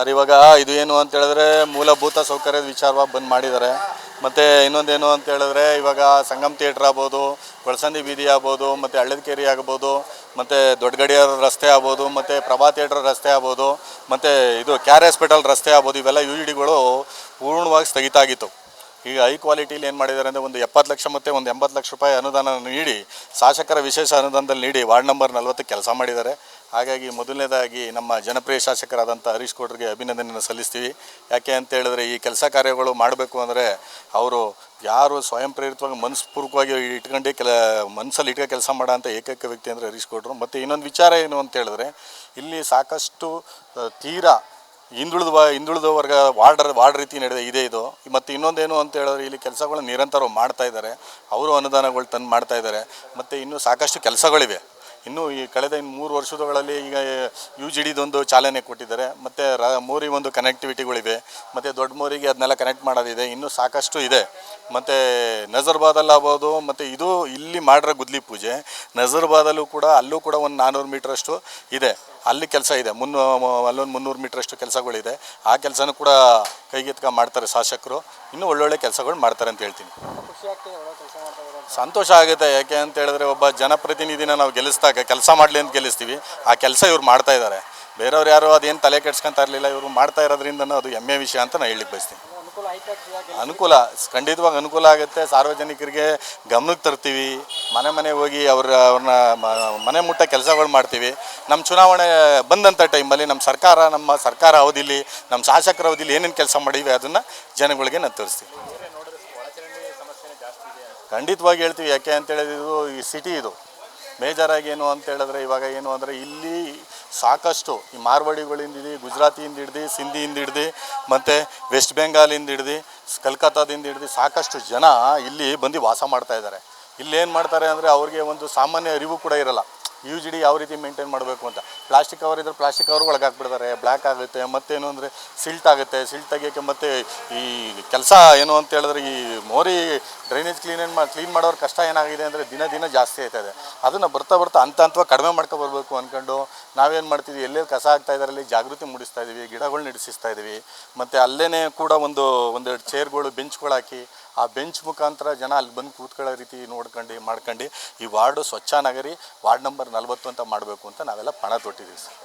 Sir, ಇವಾಗ ಇದು ಏನು ಅಂತ ಹೇಳಿದ್ರೆ ಮೂಲಭೂತ ಸೌಕರ್ಯದ ವಿಚಾರವಾಗಿ ಬಂದ್ ಮಾಡಿದ್ದಾರೆ. ಮತ್ತು ಇನ್ನೊಂದೇನು ಅಂತ ಹೇಳಿದ್ರೆ ಇವಾಗ ಸಂಗಮ್ ಥಿಯೇಟರ್ ಆಗ್ಬೋದು ಕೊಳಸಂದಿ ಬೀದಿ ಆಗ್ಬೋದು, ಮತ್ತು ಹಳ್ಳದಕೇರಿ ಆಗ್ಬೋದು, ಮತ್ತು ದೊಡ್ಡಗಡಿಯಾರ ರಸ್ತೆ ಆಗ್ಬೋದು, ಮತ್ತು ಪ್ರಭಾ ಥಿಯೇಟರ್ ರಸ್ತೆ ಆಗ್ಬೋದು, ಮತ್ತು ಇದು ಕೆ ಆರ್ ಹಾಸ್ಪಿಟಲ್ ರಸ್ತೆ ಆಗ್ಬೋದು, ಇವೆಲ್ಲ ಯು ಡಿಗಳು ಪೂರ್ಣವಾಗಿ ಸ್ಥಗಿತ ಆಗಿತ್ತು. ಈಗ ಹೈ ಕ್ವಾಲಿಟಿಲಿ ಏನು ಮಾಡಿದ್ದಾರೆ ಅಂದರೆ ಒಂದು ಎಪ್ಪತ್ತು ಲಕ್ಷ ಮತ್ತು ಒಂದು ಎಂಬತ್ತು ಲಕ್ಷ ರೂಪಾಯಿ ಅನುದಾನ ನೀಡಿ, ಶಾಸಕರ ವಿಶೇಷ ಅನುದಾನದಲ್ಲಿ ನೀಡಿ ವಾರ್ಡ್ ನಂಬರ್ ನಲ್ವತ್ತು ಕೆಲಸ ಮಾಡಿದ್ದಾರೆ. ಹಾಗಾಗಿ ಮೊದಲನೇದಾಗಿ ನಮ್ಮ ಜನಪ್ರಿಯ ಶಾಸಕರಾದಂಥ ಹರೀಶ್ ಕೋಟ್ರಿಗೆ ಅಭಿನಂದನೆಯನ್ನು ಸಲ್ಲಿಸ್ತೀವಿ. ಯಾಕೆ ಅಂತ ಹೇಳಿದ್ರೆ ಈ ಕೆಲಸ ಕಾರ್ಯಗಳು ಮಾಡಬೇಕು ಅಂದರೆ ಅವರು ಯಾರು ಸ್ವಯಂ ಪ್ರೇರಿತವಾಗಿ ಮನಸ್ಪೂರ್ವಕವಾಗಿ ಇಟ್ಕೊಂಡು ಕೆಲ, ಮನಸ್ಸಲ್ಲಿ ಇಟ್ಕೊ ಕೆಲಸ ಮಾಡೋಂಥ ಏಕೈಕ ವ್ಯಕ್ತಿ ಅಂದರೆ ಹರೀಶ್ ಕೋಟ್ರು ಮತ್ತು ಇನ್ನೊಂದು ವಿಚಾರ ಏನು ಅಂತ ಹೇಳಿದ್ರೆ ಇಲ್ಲಿ ಸಾಕಷ್ಟು ತೀರಾ ಹಿಂದುಳಿದ ಹಿಂದುಳಿದ ವರ್ಗ ವಾರ್ಡ್ ವಾರ್ಡ್ ರೀತಿ ನಡೆದ ಇದೆ ಇದು. ಮತ್ತು ಇನ್ನೊಂದೇನು ಅಂತ ಹೇಳಿದ್ರೆ ಇಲ್ಲಿ ಕೆಲಸಗಳು ನಿರಂತರ ಮಾಡ್ತಾ ಇದ್ದಾರೆ. ಅವರು ಅನುದಾನಗಳು ತಂದು ಮಾಡ್ತಾ ಇದ್ದಾರೆ. ಮತ್ತು ಇನ್ನೂ ಸಾಕಷ್ಟು ಕೆಲಸಗಳಿವೆ. ಇನ್ನು ಈ ಕಳೆದ ಇನ್ನು ಮೂರು ವರ್ಷಗಳಲ್ಲಿ ಈಗ ಯು ಜಿ ಡಿದೊಂದು ಚಾಲನೆ ಕೊಟ್ಟಿದ್ದಾರೆ. ಮತ್ತು ರ, ಮೋರಿ ಒಂದು ಕನೆಕ್ಟಿವಿಟಿಗಳಿವೆ ಮತ್ತು ದೊಡ್ಡ ಮೋರಿಗೆ ಅದನ್ನೆಲ್ಲ ಕನೆಕ್ಟ್ ಮಾಡೋದಿದೆ. ಇನ್ನೂ ಸಾಕಷ್ಟು ಇದೆ. ಮತ್ತು ನಜರ್ಬಾದಲ್ಲಿ ಆಗ್ಬೋದು, ಮತ್ತು ಇದು ಇಲ್ಲಿ ಮಾಡಿರೋ ಗುದ್ಲಿ ಪೂಜೆ. ನಜರ್ಬಾದಲ್ಲೂ ಕೂಡ, ಅಲ್ಲೂ ಕೂಡ ಒಂದು ನಾನ್ನೂರು ಮೀಟ್ರಷ್ಟು ಇದೆ. ಅಲ್ಲಿ ಕೆಲಸ ಇದೆ. ಮುನ್ನೂ, ಅಲ್ಲೊಂದು ಮುನ್ನೂರು ಮೀಟ್ರಷ್ಟು ಕೆಲಸಗಳಿದೆ. ಆ ಕೆಲಸನೂ ಕೂಡ ಕೈಗೆತ್ಕ ಮಾಡ್ತಾರೆ ಶಾಸಕರು. ಇನ್ನೂ ಒಳ್ಳೊಳ್ಳೆ ಕೆಲಸಗಳು ಮಾಡ್ತಾರೆ ಅಂತ ಹೇಳ್ತೀನಿ. ಸಂತೋಷ ಆಗುತ್ತೆ. ಯಾಕೆ ಅಂತ ಹೇಳಿದ್ರೆ ಒಬ್ಬ ಜನಪ್ರತಿನಿಧಿನ ನಾವು ಗೆಲ್ಲಿಸ್ದಾಗ ಕೆಲಸ ಮಾಡಲಿ ಅಂತ ಗೆಲ್ಲಿಸ್ತೀವಿ. ಆ ಕೆಲಸ ಇವ್ರು ಮಾಡ್ತಾ ಇದ್ದಾರೆ. ಬೇರೆಯವ್ರು ಯಾರು ಅದೇನು ತಲೆ ಕೆಡ್ಸ್ಕೊಂತ ಇರಲಿಲ್ಲ ಇವರು ಮಾಡ್ತಾ ಇರೋದ್ರಿಂದ ಅದು ಹೆಮ್ಮೆ ವಿಷಯ ಅಂತ ನಾನು ಹೇಳಲಿಕ್ಕೆ ಬಯಸ್ತೀನಿ. ಅನುಕೂಲ, ಖಂಡಿತವಾಗಿ ಅನುಕೂಲ ಆಗುತ್ತೆ. ಸಾರ್ವಜನಿಕರಿಗೆ ಗಮನಕ್ಕೆ ತರ್ತೀವಿ. ಮನೆ ಮನೆ ಹೋಗಿ ಅವ್ರ, ಅವ್ರನ್ನ ಮನೆ ಮುಟ್ಟ ಕೆಲಸಗಳು ಮಾಡ್ತೀವಿ. ನಮ್ಮ ಚುನಾವಣೆ ಬಂದಂಥ ಟೈಮಲ್ಲಿ ನಮ್ಮ ಸರ್ಕಾರ ನಮ್ಮ ಸರ್ಕಾರ ಅವಧಿಲಿ ನಮ್ಮ ಶಾಸಕರ ಅವಧಿಲಿ ಏನೇನು ಕೆಲಸ ಮಾಡಿವೆ ಅದನ್ನು ಜನಗಳಿಗೆ ನಾನು ತೋರಿಸ್ತೀವಿ ಖಂಡಿತವಾಗಿ ಹೇಳ್ತೀವಿ. ಯಾಕೆ ಅಂತ ಹೇಳಿದ್ರೆ ಇದು ಈ ಸಿಟಿ ಇದು. ಮೇಜರಾಗಿ ಏನು ಅಂತ ಹೇಳಿದ್ರೆ ಇವಾಗ ಏನು ಅಂದರೆ ಇಲ್ಲಿ ಸಾಕಷ್ಟು ಈ ಮಾರ್ವಾಡಿಗಳಿಂದ ಹಿಡಿದು, ಗುಜರಾತಿಯಿಂದ ಹಿಡ್ದು, ಸಿಂಧಿಯಿಂದ ಹಿಡ್ದು, ಮತ್ತು ವೆಸ್ಟ್ ಬೆಂಗಾಲಿಂದ ಹಿಡ್ದು, ಕಲ್ಕತ್ತಾದಿಂದ ಹಿಡ್ದು ಸಾಕಷ್ಟು ಜನ ಇಲ್ಲಿ ಬಂದು ವಾಸ ಮಾಡ್ತಾ ಇದ್ದಾರೆ. ಇಲ್ಲಿ ಏನು ಮಾಡ್ತಾರೆ ಅಂದರೆ ಅವ್ರಿಗೆ ಒಂದು ಸಾಮಾನ್ಯ ಅರಿವು ಕೂಡ ಇರಲ್ಲ. ಯು ಜಿ ಡಿ ಯಾವ ರೀತಿ ಮೇಂಟೈನ್ ಮಾಡಬೇಕು ಅಂತ. ಪ್ಲಾಸ್ಟಿಕ್ ಕವರ್ ಇದ್ರೆ ಪ್ಲಾಸ್ಟಿಕ್ ಕವರ್ ಒಳಗೆ ಹಾಕ್ಬಿಡ್ತಾರೆ ಬ್ಲ್ಯಾಕ್ ಆಗುತ್ತೆ ಮತ್ತೇನು ಅಂದರೆ ಸಿಲ್ಟ್ ಆಗುತ್ತೆ, ಸಿಲ್ಟ್ ತೆಗಿಯೋಕ್ಕೆ ಮತ್ತು ಈ ಕೆಲಸ ಏನು ಅಂತ ಹೇಳಿದ್ರೆ ಈ ಮೋರಿ ಡ್ರೈನೇಜ್ ಕ್ಲೀನ್ ಮಾ, ಕ್ಲೀನ್ ಮಾಡೋರು ಕಷ್ಟ ಏನಾಗಿದೆ ಅಂದರೆ ದಿನ ದಿನ ಜಾಸ್ತಿ ಆಯ್ತದೆ ಅದನ್ನು ಬರ್ತಾ ಬರ್ತಾ ಅಂತ ಅಂತ ಕಡಿಮೆ ಮಾಡ್ಕೊಬರ್ಬೇಕು ಅಂದ್ಕೊಂಡು ನಾವೇನು ಮಾಡ್ತೀವಿ ಎಲ್ಲೆಲ್ಲಿ ಕಸ ಆಗ್ತಾ ಇದ್ದಾರೆ ಅಲ್ಲಿ ಜಾಗೃತಿ ಮೂಡಿಸ್ತಾ ಇದ್ದೀವಿ ಗಿಡಗಳು ನಡೆಸಿಸ್ತಾ ಇದ್ದೀವಿ ಮತ್ತು ಅಲ್ಲೇ ಕೂಡ ಒಂದು, ಒಂದೆರಡು ಚೇರ್ಗಳು ಬೆಂಚ್ಗಳು ಹಾಕಿ ಆ ಬೆಂಚ್ ಮುಖಾಂತರ ಜನ ಅಲ್ಲಿ ಬಂದು ಕೂತ್ಕೊಳ್ಳೋ ರೀತಿ ನೋಡ್ಕೊಂಡು, ಮಾಡ್ಕೊಂಡು, ಈ ವಾರ್ಡು ಸ್ವಚ್ಛ ನಗರಿ, ವಾರ್ಡ್ ನಂಬರ್ ನಲ್ವತ್ತು ಅಂತ ಮಾಡಬೇಕು ಅಂತ ನಾವೆಲ್ಲ ಪಣ ತೊಟ್ಟಿದ್ದೀವಿ ಸರ್.